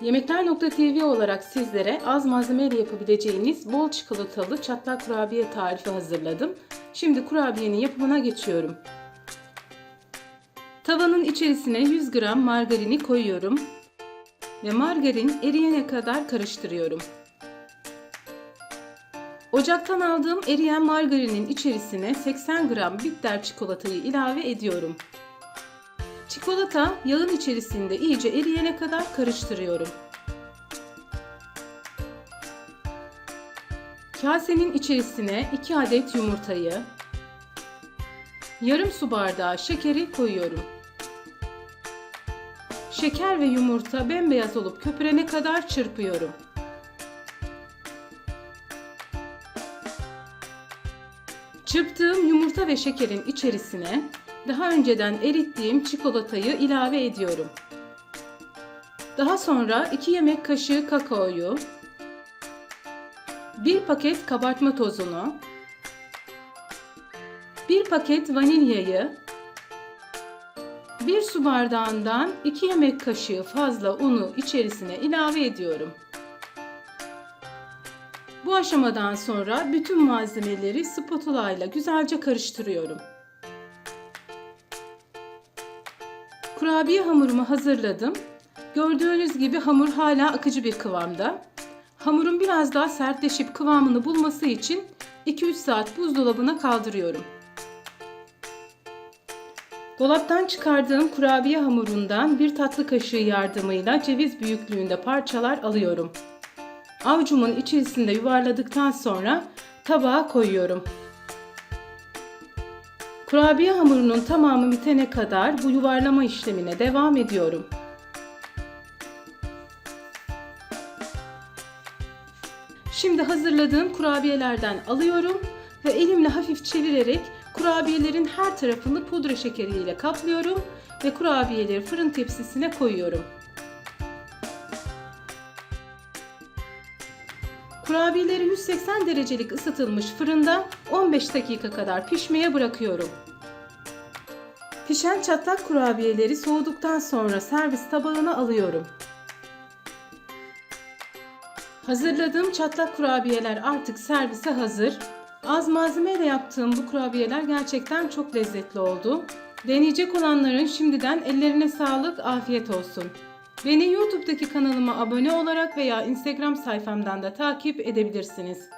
Yemekler.tv olarak sizlere az malzemeyle yapabileceğiniz bol çikolatalı çatlak kurabiye tarifi hazırladım. Şimdi kurabiyenin yapımına geçiyorum. Tavanın içerisine 100 gram margarini koyuyorum ve margarin eriyene kadar karıştırıyorum. Ocaktan aldığım eriyen margarinin içerisine 80 gram bitter çikolatayı ilave ediyorum. Çikolata yağın içerisinde iyice eriyene kadar karıştırıyorum. Kasenin içerisine 2 adet yumurtayı, yarım su bardağı şekeri koyuyorum. Şeker ve yumurta bembeyaz olup köpürene kadar çırpıyorum. Çırptığım yumurta ve şekerin içerisine daha önceden erittiğim çikolatayı ilave ediyorum. Daha sonra 2 yemek kaşığı kakaoyu, 1 paket kabartma tozunu, 1 paket vanilyayı, 1 su bardağından 2 yemek kaşığı fazla unu içerisine ilave ediyorum. Bu aşamadan sonra bütün malzemeleri spatula ile güzelce karıştırıyorum. Kurabiye hamurumu hazırladım. Gördüğünüz gibi hamur hala akıcı bir kıvamda. Hamurun biraz daha sertleşip kıvamını bulması için 2-3 saat buzdolabına kaldırıyorum. Dolaptan çıkardığım kurabiye hamurundan bir tatlı kaşığı yardımıyla ceviz büyüklüğünde parçalar alıyorum. Avucumun içerisinde yuvarladıktan sonra tabağa koyuyorum. Kurabiye hamurunun tamamı bitene kadar bu yuvarlama işlemine devam ediyorum. Şimdi hazırladığım kurabiyelerden alıyorum ve elimle hafif çevirerek kurabiyelerin her tarafını pudra şekeriyle kaplıyorum ve kurabiyeleri fırın tepsisine koyuyorum. Kurabiyeleri 180 derecelik ısıtılmış fırında 15 dakika kadar pişmeye bırakıyorum. Pişen çatlak kurabiyeleri soğuduktan sonra servis tabağına alıyorum. Hazırladığım çatlak kurabiyeler artık servise hazır. Az malzemeyle yaptığım bu kurabiyeler gerçekten çok lezzetli oldu. Deneyecek olanların şimdiden ellerine sağlık, afiyet olsun. Beni YouTube'daki kanalıma abone olarak veya Instagram sayfamdan da takip edebilirsiniz.